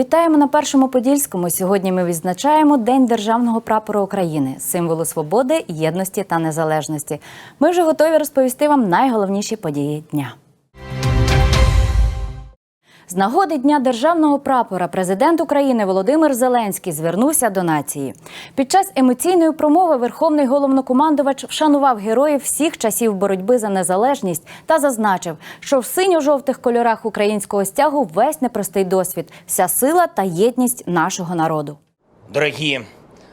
Вітаємо на першому подільському. Сьогодні ми відзначаємо День державного прапора України, символу свободи, єдності та незалежності. Ми вже готові розповісти вам найголовніші події дня. З нагоди Дня державного прапора президент України Володимир Зеленський звернувся до нації. Під час емоційної промови Верховний головнокомандувач вшанував героїв всіх часів боротьби за незалежність та зазначив, що в синьо-жовтих кольорах українського стягу весь непростий досвід, вся сила та єдність нашого народу. Дорогі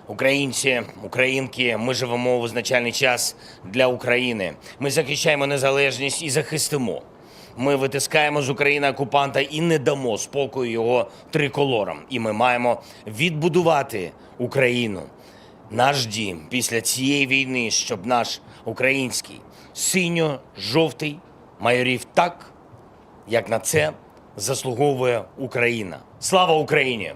українці, українки, ми живемо у визначальний час для України. Ми захищаємо незалежність і захистимо. Ми витискаємо з України окупанта і не дамо спокою його триколорам. І ми маємо відбудувати Україну, наш дім після цієї війни, щоб наш український синьо-жовтий майорів так, як на це заслуговує Україна. Слава Україні!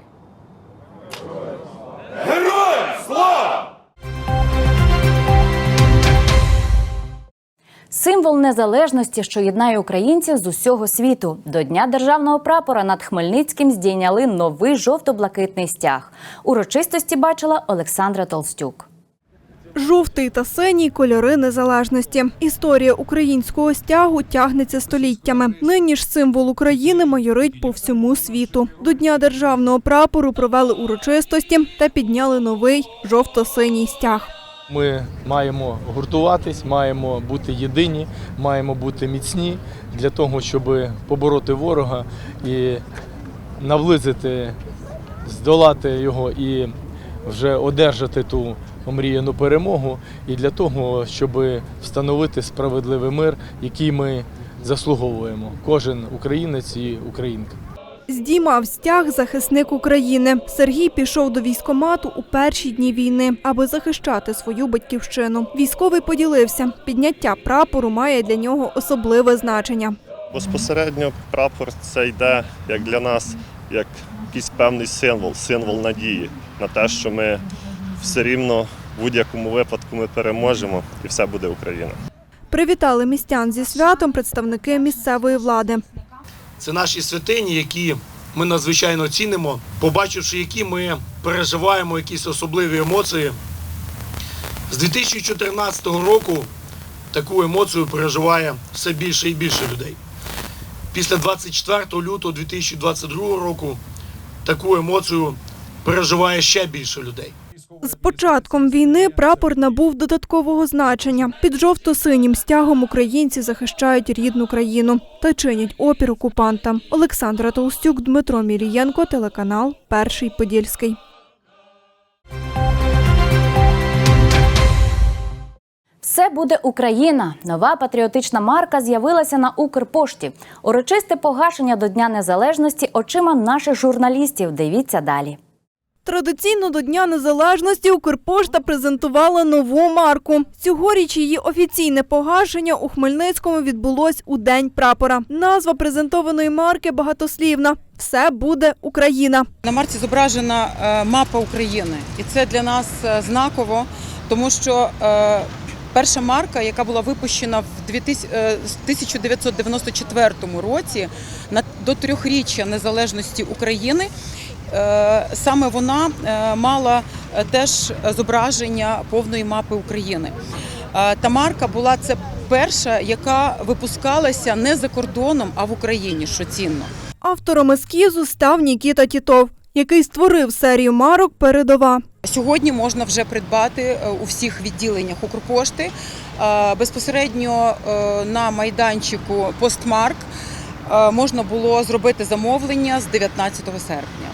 Символ незалежності, що єднає українців з усього світу. До Дня державного прапора над Хмельницьким здійняли новий жовто-блакитний стяг. Урочистості бачила Олександра Толстюк. Жовтий та синій кольори незалежності. Історія українського стягу тягнеться століттями. Нині ж символ України майорить по всьому світу. До Дня державного прапору провели урочистості та підняли новий жовто-синій стяг. Ми маємо гуртуватись, маємо бути єдині, маємо бути міцні для того, щоб побороти ворога і наблизити, здолати його і вже одержати ту омріяну перемогу, і для того, щоб встановити справедливий мир, який ми заслуговуємо. Кожен українець і українка. Здіймав стяг захисник України. Сергій пішов до військомату у перші дні війни, аби захищати свою батьківщину. Військовий поділився. Підняття прапору має для нього особливе значення. Безпосередньо прапор це йде як для нас, як якийсь певний символ, символ надії на те, що ми все рівно в будь-якому випадку ми переможемо і все буде Україна. Привітали містян зі святом представники місцевої влади. Це наші святині, які ми надзвичайно цінимо, побачивши, які ми переживаємо якісь особливі емоції. З 2014 року таку емоцію переживає все більше і більше людей. Після 24 лютого 2022 року таку емоцію переживає ще більше людей. З початком війни прапор набув додаткового значення. Під жовто-синім стягом українці захищають рідну країну та чинять опір окупантам. Олександра Толстюк, Дмитро Мілієнко, телеканал Перший Подільський. Все буде Україна. Нова патріотична марка з'явилася на Укрпошті. Урочисте погашення до Дня Незалежності очима наших журналістів. Дивіться далі. Традиційно до Дня Незалежності Укрпошта презентувала нову марку. Цьогоріч її офіційне погашення у Хмельницькому відбулось у День прапора. Назва презентованої марки багатослівна. Все буде Україна. На марці зображена е, мапа України, і це для нас е, знаково, тому що е, перша марка, яка була випущена в 2000, е, з 1994 році до трьохріччя незалежності України. Е, Саме вона е, мала е, теж зображення повної мапи України. Та марка була це перша, яка випускалася не за кордоном, а в Україні, що цінно. Автором ескізу став Нікіта Тітов, який створив серію марок Передова. Сьогодні можна вже придбати у всіх відділеннях Укрпошти безпосередньо на майданчику Постмарк можна було зробити замовлення з 19 серпня.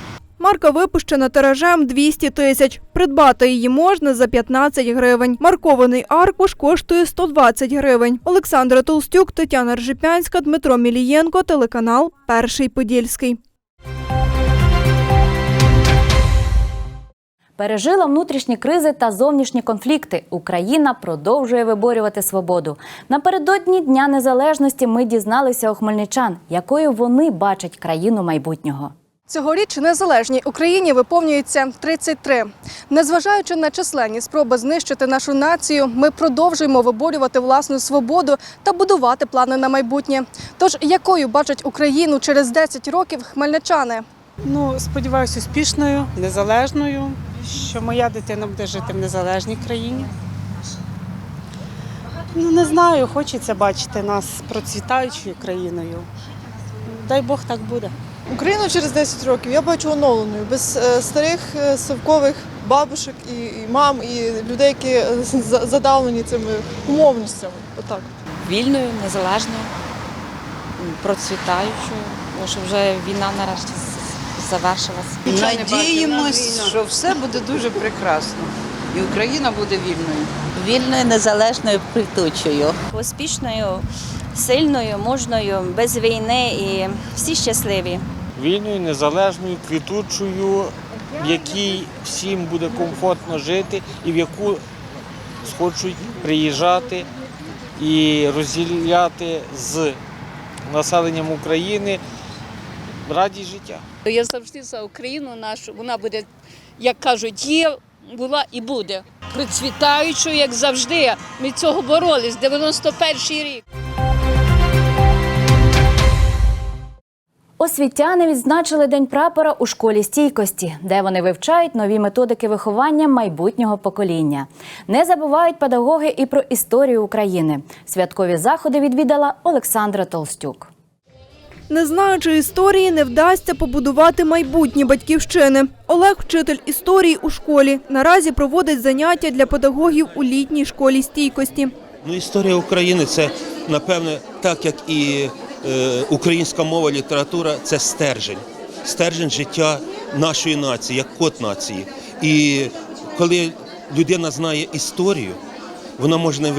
Марка випущена тиражем 200 тисяч. Придбати її можна за 15 гривень. Маркований аркуш коштує 120 гривень. Олександра Толстюк, Тетяна Ржипянська, Дмитро Мілієнко, телеканал Перший Подільський. Пережила внутрішні кризи та зовнішні конфлікти. Україна продовжує виборювати свободу. Напередодні Дня Незалежності ми дізналися у хмельничан, якою вони бачать країну майбутнього. Цьогоріч незалежній Україні виповнюється 33. Незважаючи на численні спроби знищити нашу націю, ми продовжуємо виборювати власну свободу та будувати плани на майбутнє. Тож якою бачать Україну через 10 років хмельничани? Ну, сподіваюся, успішною, незалежною, що моя дитина буде жити в незалежній країні. Ну, не знаю, хочеться бачити нас процвітаючою країною. Дай Бог так буде. Україну через 10 років я бачу оновленою, без е, старих е, совкових бабушек і, мам, і людей, які е, за- задавлені цими умовностями. Отак. вільною, незалежною, процвітаючою, тому що вже війна нарешті з- завершилась. Надіємось, що все буде дуже прекрасно. І Україна буде вільною. Вільною, незалежною, квітучою. успішною, сильною, мужною, без війни і всі щасливі. Вільною, незалежною, квітучою, в якій всім буде комфортно жити і в яку схочуть приїжджати і розділяти з населенням України радість життя. Я завжди за Україну нашу. Вона буде, як кажуть, є, була і буде. Процвітаючою, як завжди. Ми цього боролись. 91-й рік. Освітяни відзначили День прапора у школі стійкості, де вони вивчають нові методики виховання майбутнього покоління. Не забувають педагоги і про історію України. Святкові заходи відвідала Олександра Толстюк. Не знаючи історії, не вдасться побудувати майбутнє батьківщини. Олег, вчитель історії у школі, наразі проводить заняття для педагогів у літній школі стійкості. Ну, історія України це, напевне, так як і українська мова, література це стержень. Стержень життя нашої нації, як код нації. І коли людина знає історію, вона може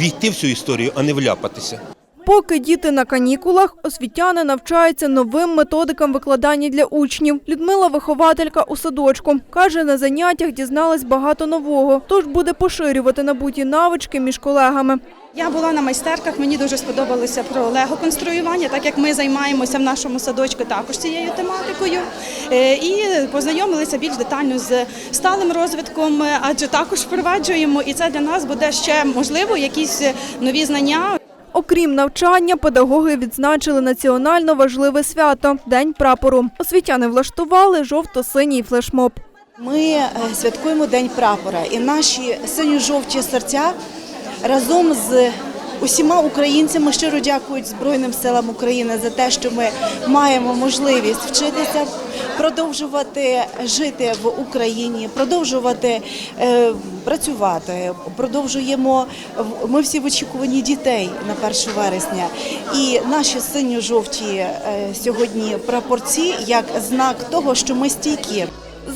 війти в цю історію, а не вляпатися. Поки діти на канікулах, освітяни навчаються новим методикам викладання для учнів. Людмила, вихователька у садочку, каже, на заняттях дізналась багато нового, тож буде поширювати набуті навички між колегами. Я була на майстерках, мені дуже сподобалося про лего-конструювання, так як ми займаємося в нашому садочку також цією тематикою. Е, І познайомилися більш детально з сталим розвитком, е, адже також впроваджуємо, і це для нас буде ще можливо якісь нові знання. Окрім навчання, педагоги відзначили національно важливе свято День прапору. Освітяни влаштували жовто-синій флешмоб. Ми е, святкуємо День прапора, і наші синьо-жовті серця разом з усіма українцями щиро дякують Збройним силам України за те, що ми маємо можливість вчитися, продовжувати жити в Україні, продовжувати е, працювати. Продовжуємо ми всі в очікуванні дітей на 1 вересня. І наші синьо-жовті е, сьогодні прапорці як знак того, що ми стійкі.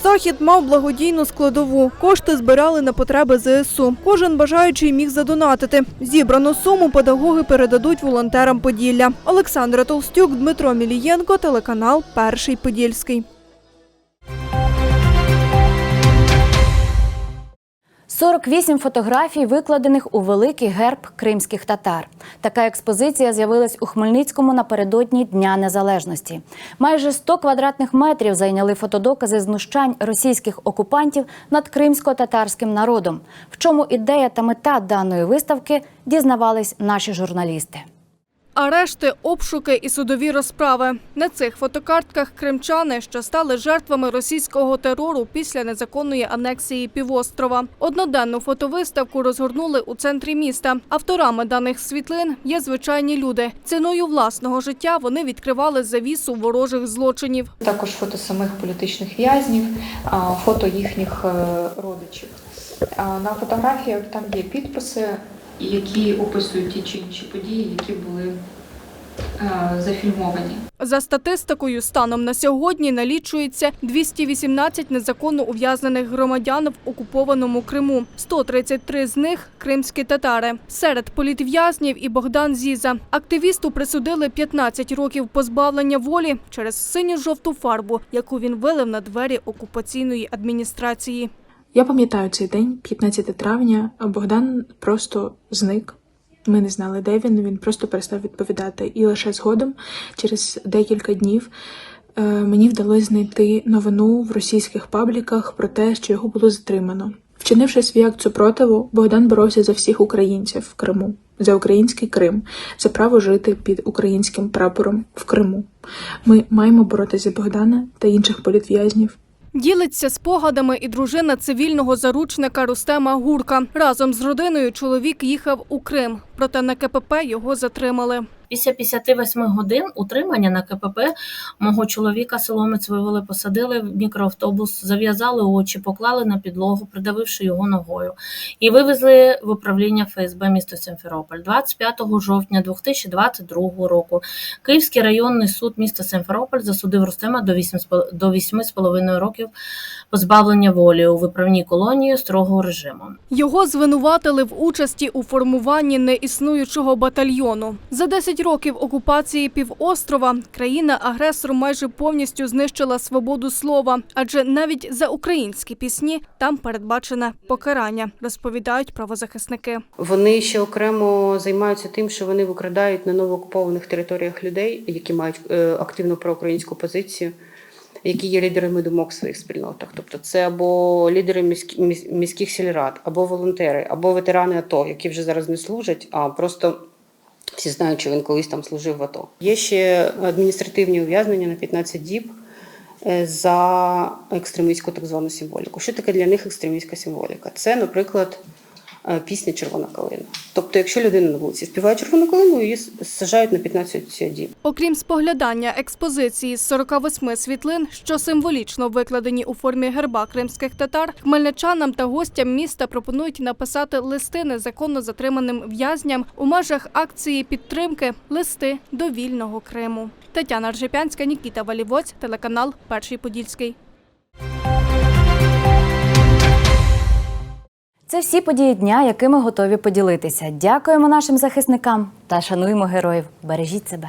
Захід мав благодійну складову. Кошти збирали на потреби ЗСУ. Кожен бажаючий міг задонатити. Зібрану суму педагоги передадуть волонтерам Поділля. Олександра Толстюк, Дмитро Мілієнко, телеканал Перший Подільський. – 48 фотографій, викладених у великий герб кримських татар. Така експозиція з'явилась у Хмельницькому напередодні Дня Незалежності. Майже 100 квадратних метрів зайняли фотодокази знущань російських окупантів над кримсько-татарським народом. В чому ідея та мета даної виставки дізнавались наші журналісти. Арешти, обшуки і судові розправи. На цих фотокартках кримчани, що стали жертвами російського терору після незаконної анексії півострова. Одноденну фотовиставку розгорнули у центрі міста. Авторами даних світлин є звичайні люди. Ціною власного життя вони відкривали завісу ворожих злочинів. Також фото самих політичних в'язнів, фото їхніх е, родичів. На фотографіях там є підписи, які описують ті чи інші події, які були е, зафільмовані. За статистикою, станом на сьогодні налічується 218 незаконно ув'язнених громадян в окупованому Криму. 133 з них – кримські татари. Серед політв'язнів і Богдан Зіза. Активісту присудили 15 років позбавлення волі через синьо-жовту фарбу, яку він вилив на двері окупаційної адміністрації. Я пам'ятаю цей день, 15 травня. Богдан просто зник. Ми не знали, де він. Він просто перестав відповідати. І лише згодом, через декілька днів, е, мені вдалося знайти новину в російських пабліках про те, що його було затримано. Вчинивши свій акт супротиву, Богдан боровся за всіх українців в Криму. за український Крим, за право жити під українським прапором в Криму. Ми маємо боротися за Богдана та інших політв'язнів. Ділиться спогадами і дружина цивільного заручника Рустема Гурка. Разом з родиною чоловік їхав у Крим, проте на КПП його затримали. Після 58 годин утримання на КПП мого чоловіка соломець вивели, посадили в мікроавтобус, зав'язали очі, поклали на підлогу, придавивши його ногою, і вивезли в управління ФСБ міста Симферополь. 25 жовтня 2022 року Київський районний суд міста Симферополь засудив Рустема до 8,5 до 8,5 років позбавлення волі у виправній колонії строгого режиму. Його звинуватили в участі у формуванні неіснуючого батальйону. За 10 років окупації півострова країна-агресор майже повністю знищила свободу слова, адже навіть за українські пісні там передбачене покарання, розповідають правозахисники. Вони ще окремо займаються тим, що вони викрадають на новоокупованих територіях людей, які мають е, активну проукраїнську позицію, які є лідерами думок в своїх спільнотах. Тобто, це або лідери міськ- міських сільрад, або волонтери, або ветерани АТО, які вже зараз не служать, а просто всі знають, що він колись там служив в АТО. Є ще адміністративні ув'язнення на 15 діб е, за екстремістську так звану символіку. Що таке для них екстремістська символіка? Це, наприклад, пісня Червона калина. Тобто, якщо людина на вулиці співає червону калину, її с- саджають на 15 діб. Окрім споглядання експозиції з 48 світлин, що символічно викладені у формі герба кримських татар, хмельничанам та гостям міста пропонують написати листи незаконно затриманим в'язням у межах акції підтримки Листи до вільного Криму. Тетяна Ржепянська, Нікіта Валівоць, телеканал Перший Подільський. Це всі події дня, якими готові поділитися. Дякуємо нашим захисникам та шануємо героїв. Бережіть себе.